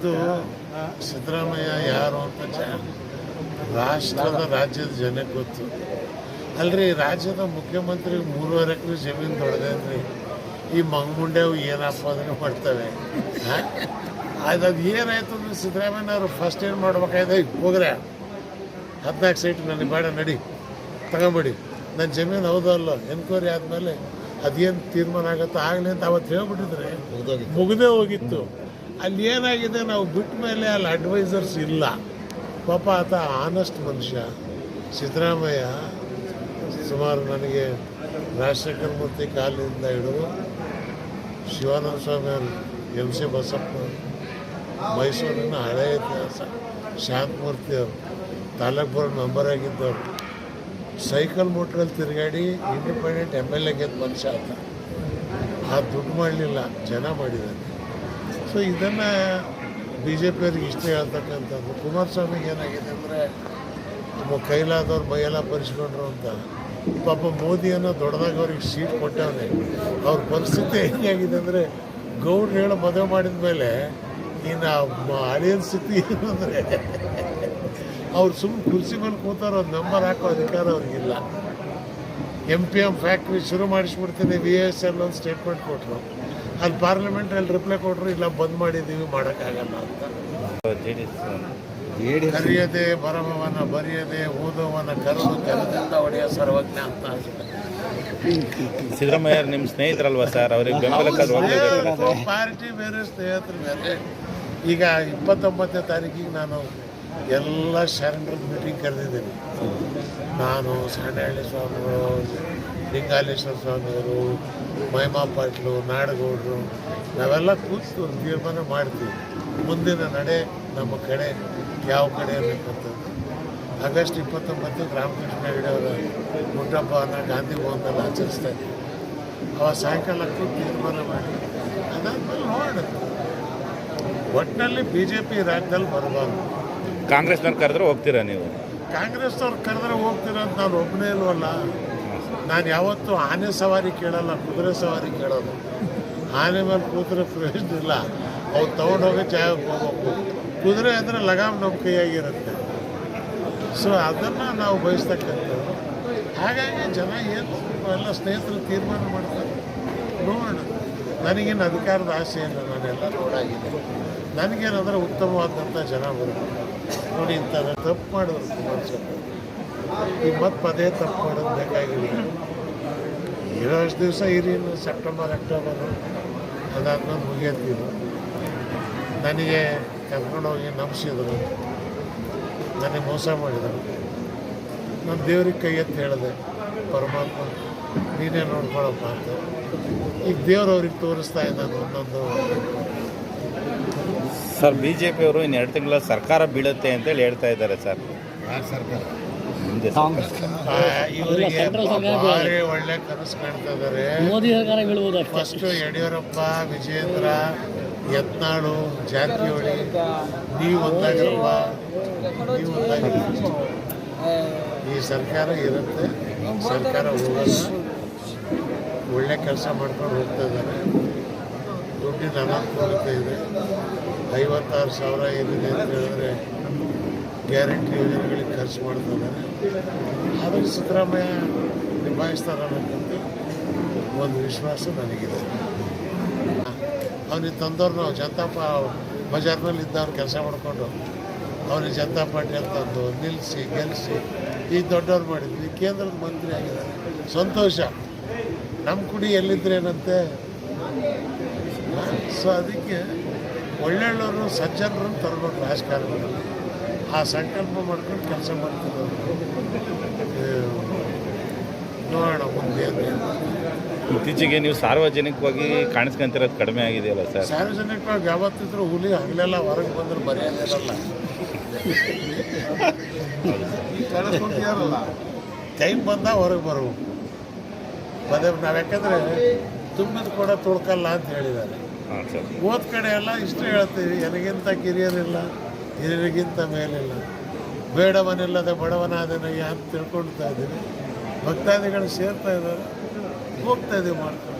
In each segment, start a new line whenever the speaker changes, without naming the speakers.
ಇದು ಸಿದ್ದರಾಮಯ್ಯ ಯಾರು ಅಂತ ಜ ರಾಷ್ಟ್ರದ ರಾಜ್ಯದ ಜನಕ್ಕೆ ಗೊತ್ತು. ಅಲ್ರಿ ರಾಜ್ಯದ ಮುಖ್ಯಮಂತ್ರಿ ಮೂರುವರೆ ಎಕರೆ ಜಮೀನು ದೊಡ್ಡದೇನ್ರಿ ಈ ಮಂಗುಂಡೆವು ಏನಪ್ಪ ಅದನ್ನು ಮಾಡ್ತವೆ? ಅದು ಅದು ಏನಾಯ್ತು ಅಂದ್ರೆ ಸಿದ್ದರಾಮಯ್ಯನವರು ಫಸ್ಟ್ ಏನು ಮಾಡ್ಬೇಕಾಯ್ತು? ಹೋಗ್ರೆ. ಹದಿನಾಲ್ಕು ಸೀಟ್ ನನಗೆ ಬೇಡ ನಡಿ. ತಗೊಂಬಿಡಿ. ನನ್ನ ಜಮೀನು ಹೌದೋ ಅಲ್ಲೋ? ಎನ್ಕ್ವೈರಿ ಆದಮೇಲೆ ಅದೇನು ತೀರ್ಮಾನ ಆಗುತ್ತೋ? ಆಗಲಿ ಅಂತ ಅವತ್ತು ಹೇಳ್ಬಿಟ್ಟಿದ್ರೆ ಮುಗ್ದೇ ಹೋಗಿತ್ತು. ಅಲ್ಲಿ ಏನಾಗಿದೆ, ನಾವು ಬಿಟ್ಟ ಮೇಲೆ ಅಲ್ಲಿ ಅಡ್ವೈಸರ್ಸ್ ಇಲ್ಲ. ಪಾಪ ಆತ ಆನೆಸ್ಟ್ ಮನುಷ್ಯ. ಸಿದ್ದರಾಮಯ್ಯ ಸುಮಾರು ನನಗೆ ರಾಜಶೇಖರ ಮೂರ್ತಿ ಕಾಲದಿಂದ ಹಿಡಿದು ಶಿವಾನಂದ ಸ್ವಾಮಿ ಅವರು, ಎಂ ಸಿ ಬಸಪ್ಪ ಮೈಸೂರಿನ ಹಳೆಯ ಇತಿಹಾಸ ಶಾಂತಮೂರ್ತಿ ಅವರು, ತಾಲೂಕು ಬೋರ್ಡ್ ಮೆಂಬರ್ ಆಗಿದ್ದವರು, ಸೈಕಲ್ ಮೋಟ್ರಲ್ಲಿ ತಿರುಗಾಡಿ ಇಂಡಿಪೆಂಡೆಂಟ್ ಎಂ ಎಲ್ ಎ ಮನುಷ್ಯ ಆತ. ಆ ದುಡ್ಡು ಮಾಡಲಿಲ್ಲ, ಜನ ಮಾಡಿದ್ದಾನೆ ಸೊ ಇದನ್ನು ಬಿ ಜೆ ಪಿಯವ್ರಿಗೆ ಇಷ್ಟ ಹೇಳ್ತಕ್ಕಂಥದ್ದು ಕುಮಾರಸ್ವಾಮಿಗೆ ಏನಾಗಿದೆ ಅಂದರೆ ನಮ್ಮ ಕೈಲಾದವ್ರು ಮೈಯೆಲ್ಲ ಪರಿಸ್ಕೊಂಡ್ರು ಅಂತ. ಪಾಪ ಮೋದಿಯನ್ನು ದೊಡ್ಡದಾಗ ಅವ್ರಿಗೆ ಸೀಟ್ ಕೊಟ್ಟವನೆ. ಅವ್ರ ಪರಿಸ್ಥಿತಿ ಹೆಂಗಾಗಿದೆ ಅಂದರೆ, ಗೌಡ್ರು ಹೇಳೋ ಮದುವೆ ಮಾಡಿದ ಮೇಲೆ ಇನ್ನು ಆಡಿಯನ್ಸ್ ಸ್ಥಿತಿ ಏನು ಅಂದರೆ, ಅವ್ರು ಸುಮ್ಮನೆ ಕುರ್ಚಿ ಮೇಲೆ ಕೂತಾರ ನಂಬರ್ ಹಾಕೋ ಅಧಿಕಾರ ಅವ್ರಿಗಿಲ್ಲ ಎಂ ಪಿ ಎಂ ಫ್ಯಾಕ್ಟ್ರಿ ಶುರು ಮಾಡಿಸ್ಬಿಡ್ತೀನಿ ವಿ ಎಸ್ ಎಲ್ ಒಂದು ಸ್ಟೇಟ್ಮೆಂಟ್ ಕೊಟ್ಟರು ಅಲ್ಲಿ ಪಾರ್ಲಿಮೆಂಟಲ್ಲಿ ರಿಪ್ಲೈ ಕೊಟ್ಟರು ಇಲ್ಲ ಬಂದ್ ಮಾಡಿದ್ದೀವಿ ಮಾಡೋಕ್ಕಾಗಲ್ಲ ಅಂತ. ಕರೆಯದೆ ಬರಮವನ ಬರೆಯದೆ ಓದೋವನ್ನ ಕರೆದು ಕರೆದಿಂದ ಒಡೆಯ ಸರ್ವಜ್ಞ ಅಂತ
ಸಿದ್ದರಾಮಯ್ಯ ನಿಮ್ಮ ಸ್ನೇಹಿತರಲ್ವಾ ಸರ್? ಅವ್ರಿಗೆ ಬೆಂಬಲಕ್ಕೆ
ಪಾರ್ಟಿ ಬೇರೆ ಸ್ನೇಹಿತರು ಬೇರೆ. ಈಗ ಇಪ್ಪತ್ತೊಂಬತ್ತನೇ ತಾರೀಕಿಗೆ ನಾನು ಎಲ್ಲ ಶರಣರ ಮೀಟಿಂಗ್ ಕರೆದಿದ್ದೀನಿ. ನಾನು ಸಾಣಹಳ್ಳಿ ಸ್ವಾಮಿಗಳು ಲಿಂಗಾಲೇಶ್ವರ ಸ್ವಾಮಿಯವರು ಮಹಿಮಾ ಪಾಟ್ಲು ನಾಡಗೌಡರು ನಾವೆಲ್ಲ ಕೂತು ತೀರ್ಮಾನ ಮಾಡ್ತೀವಿ. ಮುಂದಿನ ನಡೆ ನಮ್ಮ ಕಡೆ ಯಾವ ಕಡೆ ಇರಬೇಕಂತಂದು ಆಗಸ್ಟ್ ಇಪ್ಪತ್ತೊಂಬತ್ತು ರಾಮಕೃಷ್ಣ ಹೆಗಡೆ ಅವರ ಹುಟ್ಟಹಬ್ಬವನ್ನು ಗಾಂಧಿ ಭವನದಲ್ಲಿ ಆಚರಿಸ್ತಾ ಇದ್ದೀವಿ ಅವಾಗ ಸಾಯಂಕಾಲ ಕೂತು ತೀರ್ಮಾನ ಮಾಡಿ ಅದಾದ್ಮೇಲೆ ನೋಡೋಣ ಒಟ್ಟಿನಲ್ಲಿ ಬಿ ಜೆ ಪಿ ರಾಜ್ಯದಲ್ಲಿ ಬರಬಾರ್ದು.
ಕಾಂಗ್ರೆಸ್ನವ್ರು ಕರೆದ್ರೆ ಹೋಗ್ತೀರಾ ನೀವು?
ಕಾಂಗ್ರೆಸ್ನವ್ರು ಕರೆದ್ರೆ ಹೋಗ್ತೀರಾ ಅಂತ ನಾನು ಒಬ್ಬನೇ ಇಲ್ವಲ್ಲ? ನಾನು ಯಾವತ್ತೂ ಆನೆ ಸವಾರಿ ಕೇಳಲ್ಲ, ಕುದುರೆ ಸವಾರಿ ಕೇಳೋದು. ಆನೆ ಮೇಲೆ ಕೂತ್ರೆ ಪ್ರಯೋಜನ ಇಲ್ಲ. ಅವ್ರು ತೊಗೊಂಡೋಗೋ ಜಾಗಕ್ಕೆ ಹೋಗ್ಬೇಕು. ಕುದುರೆ ಅಂದರೆ ಲಗಾಮ್ ನಮ್ಮ ಕೈಯಾಗಿರುತ್ತೆ. ಸೊ ಅದನ್ನು ನಾವು ಬಯಸ್ತಕ್ಕಂಥದ್ದು. ಹಾಗಾಗಿ ಜನ ಏನು ಎಲ್ಲ ಸ್ನೇಹಿತರು ತೀರ್ಮಾನ ಮಾಡ್ತಾರೆ. ನೋಡೋಣ. ನನಗೇನು ಅಧಿಕಾರದ ಆಸೆ ನಾನೆಲ್ಲ ನೋಡಾಗಿದೆ. ನನಗೇನಂದ್ರೆ ಉತ್ತಮವಾದಂಥ ಜನ ಬರುತ್ತೆ ನೋಡಿ ಇಂಥ ತಪ್ಪು ಮಾಡೋದು ಈಗ ಮತ್ತೆ ಪದೇ ತಪ್ಪು ಮಾಡೋದು ಬೇಕಾಗಿಲ್ಲ ಇರೋ ಅಷ್ಟು ದಿವಸ ಇರಿ ಸೆಪ್ಟೆಂಬರ್ ಅಕ್ಟೋಬರು ಅದಾದ್ಮೇಲೆ ಮುಗಿಯತ್ತಿದ್ರು ನನಗೆ ಕರ್ಕೊಂಡೋಗಿ ನಂಬಿಸಿದ್ರು. ನನಗೆ ಮೋಸ ಮಾಡಿದರು. ನಾನು ದೇವ್ರಿಗೆ ಕೈ ಎತ್ತಿ ಹೇಳಿದೆ ಪರಮಾತ್ಮ ನೀನೇ ನೋಡ್ಕೊಳಪ್ಪ ಅಂತ ಈಗ ದೇವ್ರು ಅವ್ರಿಗೆ ತೋರಿಸ್ತಾ ಇದ್ದಾನೆ ಒಂದೊಂದು
ಸರ್ ಬಿ ಜೆ ಪಿಯವರು ಇನ್ನು ಎರಡು ತಿಂಗಳ ಸರ್ಕಾರ ಬೀಳುತ್ತೆ ಅಂತೇಳಿ ಹೇಳ್ತಾ ಇದ್ದಾರೆ ಸರ್. ಮುಂದೆ
ಆ, ಇವರಿಗೆ ಭಾರಿ ಒಳ್ಳೆ ಕನಸು ಕಾಣ್ತಾ ಇದ್ದಾರೆ
ಮೋದಿ ಸರ್ಕಾರ ಬೀಳ್ಬೋದು ಅಷ್ಟೇ.
ಫಸ್ಟು ಯಡಿಯೂರಪ್ಪ ವಿಜೇಂದ್ರ ಯತ್ನಾಳು ಜಾರಕಿಹೊಳಿ ನೀವು ಒಂದಾಗಿರಪ್ಪ. ನೀವು ಒಂದಾಗಿರಪ್ಪ. ಈ ಸರ್ಕಾರ ಇರುತ್ತೆ. ಸರ್ಕಾರ ಹೋಗಲ್ಲ. ಒಳ್ಳೆ ಕೆಲಸ ಮಾಡ್ಕೊಂಡು ಹೋಗ್ತಾ ಇದ್ದಾರೆ ದುಡ್ಡಿನ ಅನಾನುಕೂಲತೆ ಇದೆ. ಐವತ್ತಾರು ಸಾವಿರ ಏನಿದೆ ಅಂತ ಹೇಳಿದ್ರೆ ಗ್ಯಾರಂಟಿ ಯೋಜನೆಗಳಿಗೆ ಖರ್ಚು ಮಾಡ್ತಾ ಇದ್ದಾರೆ ಆದರೆ ಸಿದ್ದರಾಮಯ್ಯ ನಿಭಾಯಿಸ್ತಾರೆ ಅನ್ನೋಕ್ಕಂತ ಒಂದು ವಿಶ್ವಾಸ ನನಗಿದೆ. ಅವನಿಗೆ ತಂದವ್ರು ಜನತಾ ಪಾ ಬಜಾರ್ನಲ್ಲಿ ಇದ್ದವ್ರು ಕೆಲಸ ಮಾಡಿಕೊಂಡು ಅವನಿಗೆ ಜನತಾ ಪಾರ್ಟಿ ಅಂತಂದು ನಿಲ್ಲಿಸಿ, ಗೆಲ್ಲಿಸಿ, ಈ ದೊಡ್ಡವ್ರು ಮಾಡಿದ್ವಿ. ಕೇಂದ್ರದ ಮಂತ್ರಿ ಆಗಿದ್ದಾರೆ. ಸಂತೋಷ. ನಮ್ಮ ಕುಡಿ ಎಲ್ಲಿದ್ರೇನಂತೆ ಸೊ ಅದಕ್ಕೆ ಒಳ್ಳೊಳ್ಳೆಯವರು ಸಜ್ಜನರನ್ನು ತರಬೇಕು ರಾಜಕಾರಣದಲ್ಲಿ ಆ ಸಂಕಲ್ಪ ಮಾಡ್ಕೊಂಡು ಕೆಲಸ ಮಾಡ್ತಿದ್ದಾರೆ ನೋಡೋಣ ಮುಂದೆ
ಇತ್ತೀಚೆಗೆ ನೀವು ಸಾರ್ವಜನಿಕವಾಗಿ ಕಾಣಿಸ್ಕೊಂತಿರೋದು ಕಡಿಮೆ ಆಗಿದೆಯಲ್ಲ ಸರ್?
ಸಾರ್ವಜನಿಕವಾಗಿ ಯಾವತ್ತಿದ್ರು ಹುಲಿ ಹಗಲೆಲ್ಲ ಹೊರಗೆ ಬಂದ್ರೆ ಬರೆಯಲ್ಲ ಟೈಮ್ ಬಂದಾಗ ಹೊರಗೆ ಬರಬೇಕು. ಪದೇ ನಾವು ಯಾಕಂದ್ರೆ ತುಂಬಿದ ಕೂಡ ತುಳ್ಕಲ್ಲ ಅಂತ ಹೇಳಿದ್ದಾರೆ. ಓದ್ ಕಡೆ ಎಲ್ಲ ಇಷ್ಟು ಹೇಳ್ತೀವಿ ನನಗಿಂತ ಕಿರಿಯರಿಲ್ಲ. ಹಿರಿಯರಿಗಿಂತ ಮೇಲಿಲ್ಲ. ಬೇಡವನಿಲ್ಲದೆ ಬಡವನಾದನಯ್ಯ ಅಂತ ತಿಳ್ಕೊಳ್ತಾ ಇದ್ದೀನಿ. ಭಕ್ತಾದಿಗಳು ಸೇರ್ತಾ ಇದ್ದಾರೆ. ಹೋಗ್ತಾ ಇದ್ದೀವಿ ಮಾಡ್ಕೊಂಡು.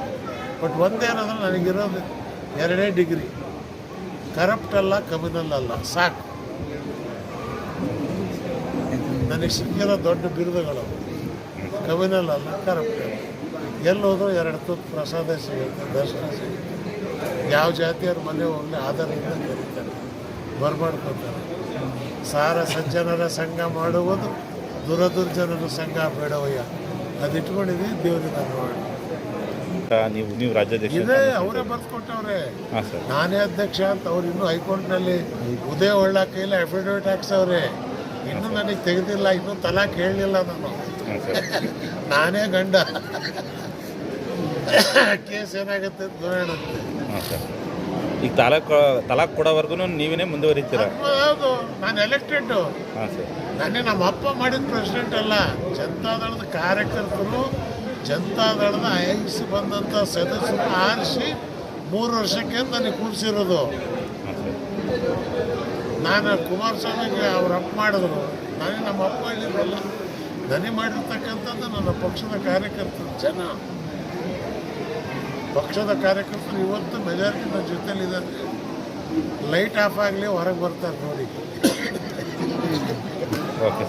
ಬಟ್ ಒಂದೇನಂದ್ರೆ ನನಗಿರೋದು ಎರಡೇ ಡಿಗ್ರಿ ಕರಪ್ಟ್ ಅಲ್ಲ ಕಮ್ಯುನಲ್ ಅಲ್ಲ. ಸಾಕು. ನನಗೆ ಸಿಕ್ಕಿರೋ ದೊಡ್ಡ ಬಿರುದುಗಳು ಕಮ್ಯುನಲ್ ಅಲ್ಲ ಕರಪ್ಟ್ ಅಲ್ಲ. ಎಲ್ಲೋದ್ರೂ ಎರಡು ತುತ್ತು ಪ್ರಸಾದ ಸಿಗುತ್ತೆ, ದರ್ಶನ ಸಿಗುತ್ತೆ. ಯಾವ ಜಾತಿಯವ್ರ ಮನೆ ಹೋಗಲಿ, ಆಧಾರದಿಂದ ಕರೀತಾರೆ ಬರ್ಮಾಡ್ಕೊತಾರೆ ಸಾರ ಸಜ್ಜನರ ಸಂಘ ಮಾಡುವುದು ದುರದುರ್ಜನರ ಸಂಘ ಬೇಡವಯ್ಯ. ಅದಿಟ್ಕೊಂಡಿದ್ದೀವಿ ದೇವರಿಂದ ನೋಡಿ.
ನೀವು ನೀವು ರಾಜ್ಯಾಧ್ಯಕ್ಷ
ಇದೇ ಅವರೇ ಬರ್ಕೊಟ್ಟವ್ರೆ. ನಾನೇ ಅಧ್ಯಕ್ಷ ಅಂತ ಅವ್ರು ಇನ್ನೂ ಹೈಕೋರ್ಟ್ನಲ್ಲಿ ಉದಯ ಒಳ್ಳ ಕೈಲಿ ಅಫಿಡವಿಟ್ ಹಾಕ್ಸವ್ರೆ. ಇನ್ನೂ ನನಗೆ ತೆಗೆದಿಲ್ಲ ಇನ್ನೂ ತಲಾ ಹೇಳಲಿಲ್ಲ ನಾನು. ನಾನೇ ಗಂಡ. ಕೇಸ್ ಏನಾಗುತ್ತೆ ಅಂತ ನೋಡೋಣ
ಈಗ ತಾಲೂಕು ತಲಾಕ್ ಕೊಡೋವರೆಗೂ ನೀವೇ ಮುಂದುವರಿತೀರ?
ಹೌದು. ನಾನು ಎಲೆಕ್ಟೆಡ್
ಹಾಂ ಸರ್.
ನಾನೇ ನಮ್ಮ ಅಪ್ಪ ಮಾಡಿದ ಪ್ರೆಸಿಡೆಂಟ್ ಅಲ್ಲ. ಜನತಾದಳದ ಕಾರ್ಯಕರ್ತರು ಜನತಾದಳದ ಐಸಿ ಬಂದಂಥ ಸದಸ್ಯರು ಆರಿಸಿ ಮೂರು ವರ್ಷಕ್ಕೆ ನನಗೆ ಕೂರಿಸಿರೋದು. ನಾನು ಕುಮಾರಸ್ವಾಮಿಗೆ ಅವ್ರ ಅಪ್ಪ ಮಾಡಿದ್ರು. ನಾನೇ ನಮ್ಮ ಅಪ್ಪ ಹೇಳಿದ್ರಲ್ಲ ನನಗೆ ಮಾಡಿರ್ತಕ್ಕಂಥದ್ದು ನನ್ನ ಪಕ್ಷದ ಕಾರ್ಯಕರ್ತರು ಜನ. ಪಕ್ಷದ ಕಾರ್ಯಕರ್ತರು ಇವತ್ತು ಮೆಜಾರಿಟಿ ನನ್ನ ಜೊತೆಲಿದ್ದಾರೆ. ಲೈಟ್ ಆಫ್ ಆಗಲಿ ಹೊರಗೆ ಬರ್ತಾರೆ ನೋಡಿ.
ಓಕೆ